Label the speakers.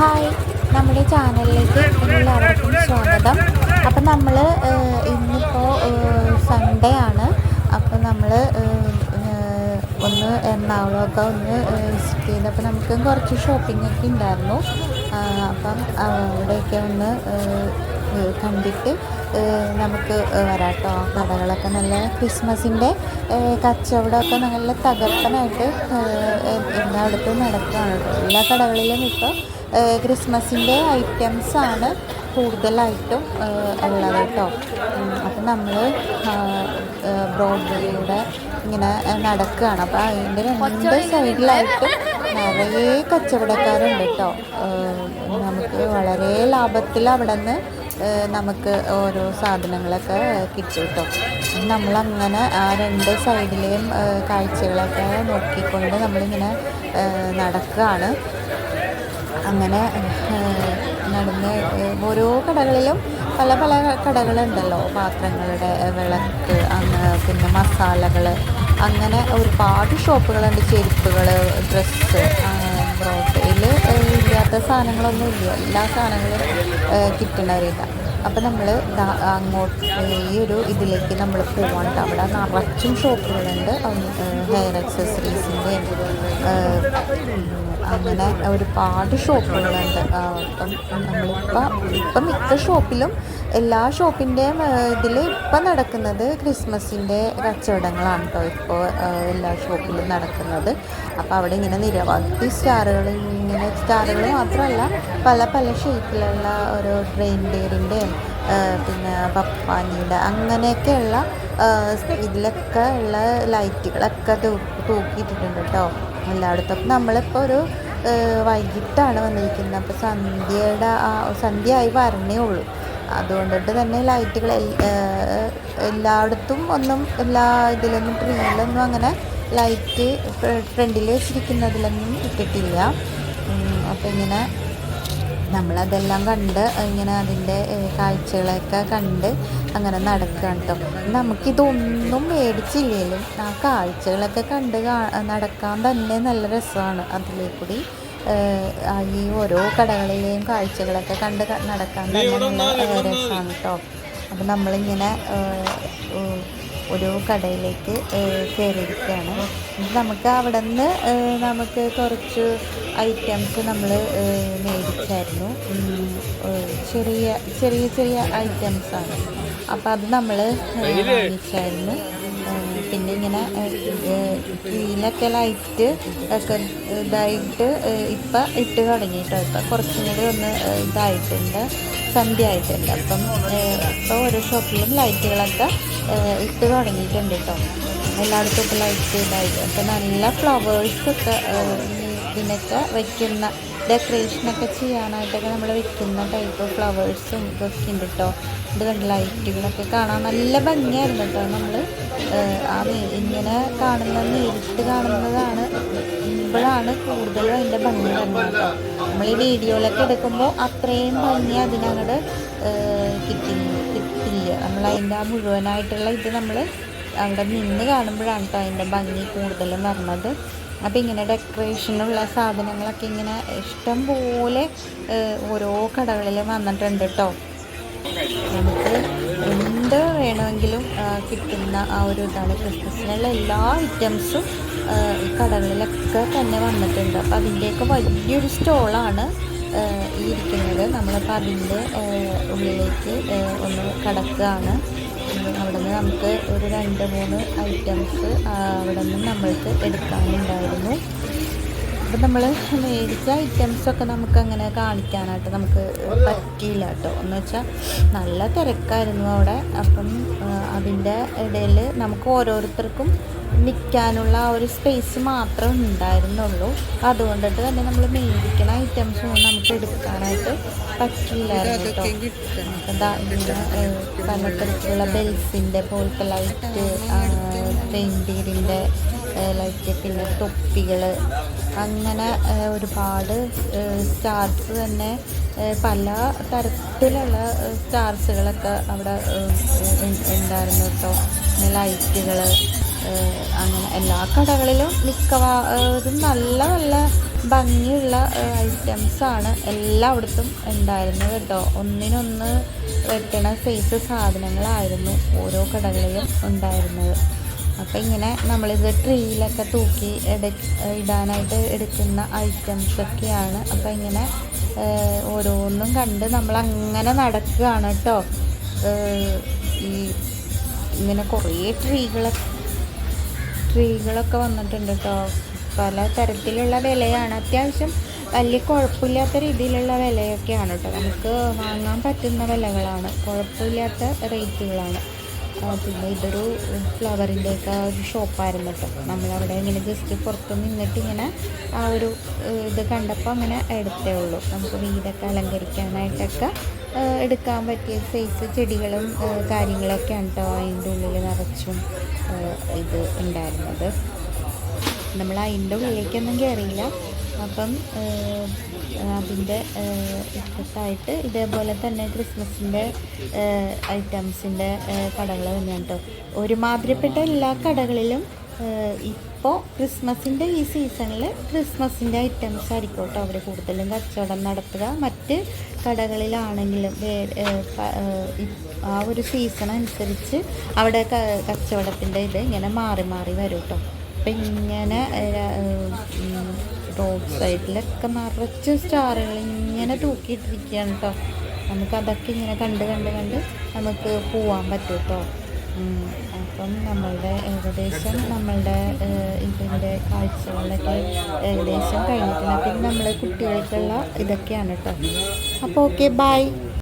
Speaker 1: Hi. നമ്മുടെ ചാനലിലേക്ക് എല്ലാവർക്കും സ്വാഗതം. അപ്പം നമ്മൾ ഇന്നിപ്പോൾ സൺഡേ ആണ്. അപ്പം നമ്മൾ ഒന്ന് എറണാകുളമൊക്കെ ഒന്ന് വിസിറ്റ് ചെയ്തപ്പോൾ നമുക്ക് കുറച്ച് ഷോപ്പിംഗ് ഒക്കെ ഉണ്ടായിരുന്നു. അപ്പം അവിടെയൊക്കെ ഒന്ന് കണ്ടിട്ട് നമുക്ക് വരാട്ടോ. കടകളൊക്കെ നല്ല ക്രിസ്മസിന്റെ കച്ചവടമൊക്കെ നല്ല തകർപ്പനായിട്ട് എല്ലായിടത്തും നടക്കുകയാണ്. എല്ലാ കടകളിലും ഇപ്പോൾ ക്രിസ്മസിന്റെ ഐറ്റംസ് ആണ് കൂടുതലായിട്ടും ഉള്ളത് കേട്ടോ. അപ്പം നമ്മൾ ബ്രോഡ്വേയിലൂടെ ഇങ്ങനെ നടക്കുകയാണ്. അപ്പോൾ അതിന്റെ രണ്ട് സൈഡിലായിട്ടും നിറയെ കച്ചവടക്കാരുണ്ട് കേട്ടോ. നമുക്ക് വളരെ ലാഭത്തിൽ അവിടെ നിന്ന് നമുക്ക് ഓരോ സാധനങ്ങളൊക്കെ കിട്ടും കേട്ടോ. നമ്മളങ്ങനെ ആ രണ്ട് സൈഡിലെയും കാഴ്ചകളൊക്കെ നോക്കിക്കൊണ്ട് നമ്മളിങ്ങനെ നടക്കുകയാണ്. അങ്ങനെ നടന്ന് ഓരോ കടകളിലും പല പല കടകളുണ്ടല്ലോ. പാത്രങ്ങളുടെ വിളക്ക് പിന്നെ മസാലകൾ അങ്ങനെ ഒരുപാട് ഷോപ്പുകളുണ്ട്. ചെരുപ്പുകൾ ഡ്രസ്സ് ബ്രോട്ടയിൽ ഇല്ലാത്ത സാധനങ്ങളൊന്നും ഇല്ല. എല്ലാ സാധനങ്ങളും കിട്ടണവരില്ല അപ്പം നമ്മൾ അങ്ങോട്ട് ഈ ഒരു ഇതിലേക്ക് നമ്മൾ പോകണ്ട അവിടെ നിറച്ചും ഷോപ്പുകളുണ്ട്. ഹെയർ അക്സസറീസിന്റെ അങ്ങനെ ഒരുപാട് ഷോപ്പുകളുണ്ട്. അപ്പം നമ്മളിപ്പോൾ ഇപ്പം മിക്ക ഷോപ്പിലും എല്ലാ ഷോപ്പിന്റെയും ഇതിൽ ഇപ്പം നടക്കുന്നത് ക്രിസ്മസിന്റെ കച്ചവടങ്ങളാണ് കേട്ടോ. ഇപ്പോൾ എല്ലാ ഷോപ്പിലും നടക്കുന്നത്. അപ്പോൾ അവിടെ ഇങ്ങനെ നിരവധി സ്റ്റാറുകൾ ഇങ്ങനെ സ്റ്റാറുകൾ മാത്രമല്ല പല പല ഷേപ്പിലുള്ള ഓരോ റെയിൻഡിയറിന്റെയും പിന്നെ പപ്പാനിയുടെ അങ്ങനെയൊക്കെയുള്ള ഇതിലൊക്കെ ഉള്ള ലൈറ്റുകളൊക്കെ തൂക്കിയിട്ടിട്ടുണ്ട് കേട്ടോ. എല്ലായിടത്തും നമ്മളിപ്പോൾ ഒരു വൈകിട്ടാണ് വന്നിരിക്കുന്നത്. അപ്പോൾ സന്ധ്യയുടെ ആ സന്ധ്യയായി വരണേ ഉള്ളൂ. അതുകൊണ്ടിട്ട് തന്നെ ലൈറ്റുകൾ എല്ലായിടത്തും ഒന്നും എല്ലാ ഇതിലൊന്നും ട്രീയിലൊന്നും അങ്ങനെ ലൈറ്റ് ഫ്രണ്ടിൽ വെച്ചിരിക്കുന്നതിലൊന്നും ഇട്ടിട്ടില്ല. അപ്പം ഇങ്ങനെ നമ്മളതെല്ലാം കണ്ട് ഇങ്ങനെ അതിന്റെ കാഴ്ചകളൊക്കെ കണ്ട് അങ്ങനെ നടക്കുകയാണ് കേട്ടോ നമുക്കിതൊന്നും മേടിച്ചില്ലെങ്കിലും ആ കാഴ്ചകളൊക്കെ കണ്ട് നടക്കാൻ തന്നെ നല്ല രസമാണ് അതിലേക്കൂടി ഈ ഓരോ കടകളിലെയും കാഴ്ചകളൊക്കെ കണ്ട് നടക്കാൻ തന്നെ നല്ല രസമാണ് കേട്ടോ അപ്പം നമ്മളിങ്ങനെ ഒരു കടയിലേക്ക് കയറിയിരിക്കുകയാണ് നമുക്ക് അവിടെ നിന്ന് നമുക്ക് കുറച്ച് ഐറ്റംസ് നമ്മൾ മേടിച്ചായിരുന്നു. ചെറിയ ചെറിയ ചെറിയ ഐറ്റംസാണ് അപ്പോൾ അത് നമ്മൾ മേടിച്ചായിരുന്നു പിന്നെ ഇങ്ങനെ കീഴിലൊക്കെ ലൈറ്റ് ഒക്കെ ഇതായിട്ട് ഇപ്പം ഇട്ട് തുടങ്ങിയിട്ടോ. ഇപ്പം കുറച്ചും കൂടി ഒന്ന് ഇതായിട്ടുണ്ട്. സന്ധ്യ ആയിട്ടുണ്ട് അപ്പം ഇപ്പോൾ ഓരോ ഷോപ്പിലും ലൈറ്റുകളൊക്കെ ഇട്ട് തുടങ്ങിയിട്ടുണ്ട് കേട്ടോ എല്ലായിടത്തും ഇപ്പോൾ ലൈറ്റ് ഇതായി. അപ്പം നല്ല ഫ്ലവേഴ്സൊക്കെ ഇതിനൊക്കെ വയ്ക്കുന്ന ഡെക്കറേഷനൊക്കെ ചെയ്യാനായിട്ടൊക്കെ നമ്മൾ വെക്കുന്ന ടൈപ്പ് ഫ്ലവേഴ്സും ഇതൊക്കെ ഉണ്ട് കേട്ടോ ഇത് കണ്ട് ലൈറ്റുകളൊക്കെ കാണാൻ നല്ല ഭംഗിയായിരുന്നു കേട്ടോ നമ്മൾ ആ ഇങ്ങനെ കാണുന്ന നേരിട്ട് കാണുന്നതാണ് ഇപ്പോഴാണ് കൂടുതലും അതിന്റെ ഭംഗി വരുന്നത് നമ്മൾ ഈ വീഡിയോയിലൊക്കെ എടുക്കുമ്പോൾ അത്രയും ഭംഗി അതിനങ്ങോട്ട് കിട്ടി കിട്ടില്ല നമ്മൾ അതിന്റെ ആ മുഴുവനായിട്ടുള്ള ഇത് നമ്മൾ അവിടെ നിന്ന് കാണുമ്പോഴാണ് കേട്ടോ അതിന്റെ ഭംഗി കൂടുതലും വരുന്നത് അപ്പോൾ ഇങ്ങനെ ഡെക്കറേഷനുള്ള സാധനങ്ങളൊക്കെ ഇങ്ങനെ ഇഷ്ടം പോലെ ഓരോ കടകളിൽ വന്നിട്ടുണ്ട് കേട്ടോ നമുക്ക് എന്ത് വേണമെങ്കിലും കിട്ടുന്ന ആ ഒരു ഇതാണ്. ക്രിസ്മസിനുള്ള എല്ലാ ഐറ്റംസും ഈ കടകളിലൊക്കെ തന്നെ വന്നിട്ടുണ്ട്. അപ്പോൾ അതിന്റെയൊക്കെ വലിയൊരു സ്റ്റോളാണ് ഈ ഇരിക്കുന്നത്. നമ്മളിപ്പോൾ അതിന്റെ ഉള്ളിലേക്ക് ഒന്ന് കടക്കുകയാണ്. അവിടെ നിന്ന് നമുക്ക് ഒരു രണ്ട് മൂന്ന് ഐറ്റംസ് അവിടെ നിന്ന് നമ്മൾക്ക് എടുക്കാനുണ്ടായിരുന്നു. അപ്പം നമ്മൾ മേടിച്ച ഐറ്റംസൊക്കെ നമുക്ക് അങ്ങനെ കാണിക്കാനായിട്ട് നമുക്ക് പറ്റിയില്ല കേട്ടോ. എന്ന് വെച്ചാൽ നല്ല തിരക്കായിരുന്നു അവിടെ. അപ്പം അതിന്റെ ഇടയിൽ നമുക്ക് ഓരോരുത്തർക്കും നിൽക്കാനുള്ള ആ ഒരു സ്പേസ് മാത്രമേ ഉണ്ടായിരുന്നുള്ളൂ. അതുകൊണ്ടിട്ട് തന്നെ നമ്മൾ മേടിക്കുന്ന ഐറ്റംസ് ഒന്നും നമുക്ക് എടുക്കാനായിട്ട് പറ്റിയില്ലായിരുന്നു കേട്ടോ. പലതരത്തിലുള്ള ബെൽസിന്റെ പോലത്തെ ലൈറ്റ് പെയിന്റീരിന്റെ ലൈറ്റ് പിന്നെ തൊപ്പികൾ അങ്ങനെ ഒരുപാട് സ്റ്റാർസ് തന്നെ പല തരത്തിലുള്ള സ്റ്റാർസുകളൊക്കെ അവിടെ ഉണ്ടായിരുന്നു കേട്ടോ ലൈറ്റുകൾ അങ്ങനെ എല്ലാ കടകളിലും മിക്കവാറും നല്ല നല്ല ഭംഗിയുള്ള ഐറ്റംസാണ് എല്ലായിടത്തും ഉണ്ടായിരുന്നു കേട്ടോ ഒന്നിനൊന്ന് വെട്ടണ സൈസ് സാധനങ്ങളായിരുന്നു ഓരോ കടകളിലും ഉണ്ടായിരുന്നത്. അപ്പം ഇങ്ങനെ നമ്മളിത് ട്രീയിലൊക്കെ തൂക്കി എടു ഇടാനായിട്ട് എടുക്കുന്ന ഐറ്റംസൊക്കെയാണ് അപ്പോൾ ഇങ്ങനെ ഓരോന്നും കണ്ട് നമ്മൾ അങ്ങനെ നടക്കുകയാണ് കേട്ടോ ഈ ഇങ്ങനെ കുറേ ട്രീകളൊക്കെ ട്രീകളൊക്കെ വന്നിട്ടുണ്ട് കേട്ടോ പല തരത്തിലുള്ള വിലയാണ്. അത്യാവശ്യം വലിയ കുഴപ്പമില്ലാത്ത രീതിയിലുള്ള വിലയൊക്കെയാണ് കേട്ടോ നമുക്ക് വാങ്ങാൻ പറ്റുന്ന വിലകളാണ്. കുഴപ്പമില്ലാത്ത റേറ്റുകളാണ് പിന്നെ ഇതൊരു ഫ്ലവറിന്റെയൊക്കെ ഒരു ഷോപ്പായിരുന്നു കേട്ടോ. നമ്മളവിടെ ഇങ്ങനെ ജസ്റ്റ് പുറത്ത് നിന്നിട്ട് ഇങ്ങനെ ആ ഒരു ഇത് കണ്ടപ്പോൾ അങ്ങനെ എടുത്തേ ഉള്ളൂ. നമുക്ക് വീടൊക്കെ അലങ്കരിക്കാനായിട്ടൊക്കെ എടുക്കാൻ പറ്റിയ സൈസ് ചെടികളും കാര്യങ്ങളൊക്കെ കാര്യങ്ങളൊക്കെയാണ് കേട്ടോ അതിന്റെ ഉള്ളിൽ നിറച്ചും ഇത് ഉണ്ടായിരുന്നത്. നമ്മൾ അതിന്റെ ഉള്ളിലേക്കൊന്നും കയറിയില്ല. അപ്പം അതിന്റെ ഇപ്പത്തായിട്ട് ഇതേപോലെ തന്നെ ക്രിസ്മസിന്റെ ഐറ്റംസിന്റെ കടകൾ തന്നെയാണ് കേട്ടോ ഒരുമാതിരിപ്പെട്ട എല്ലാ കടകളിലും ഇപ്പോൾ ക്രിസ്മസിന്റെ ഈ സീസണിൽ ക്രിസ്മസിന്റെ ഐറ്റംസ് ആയിരിക്കും കേട്ടോ അവർ കൂടുതലും കച്ചവടം നടത്തുക. മറ്റ് കടകളിലാണെങ്കിലും ആ ഒരു സീസൺ അനുസരിച്ച് അവിടെ കച്ചവടത്തിന്റെ ഇത് ഇങ്ങനെ മാറി മാറി വരും കേട്ടോ അപ്പം ഇങ്ങനെ റോഡ് സൈഡിലൊക്കെ നിറച്ച് സ്റ്റാറുകൾ ഇങ്ങനെ തൂക്കിയിട്ടിരിക്കുകയാണ് കേട്ടോ നമുക്കതൊക്കെ ഇങ്ങനെ കണ്ട് കണ്ട് കണ്ട് നമുക്ക് പോവാൻ പറ്റും കേട്ടോ അപ്പം നമ്മളുടെ ഏകദേശം നമ്മളുടെ ഇതിന്റെ കാഴ്ചകളൊക്കെ ഏകദേശം കഴിഞ്ഞിട്ടുണ്ട്. പിന്നെ നമ്മൾ കുട്ടികൾക്കുള്ള ഇതൊക്കെയാണ് കേട്ടോ അപ്പോൾ ഓക്കെ ബൈ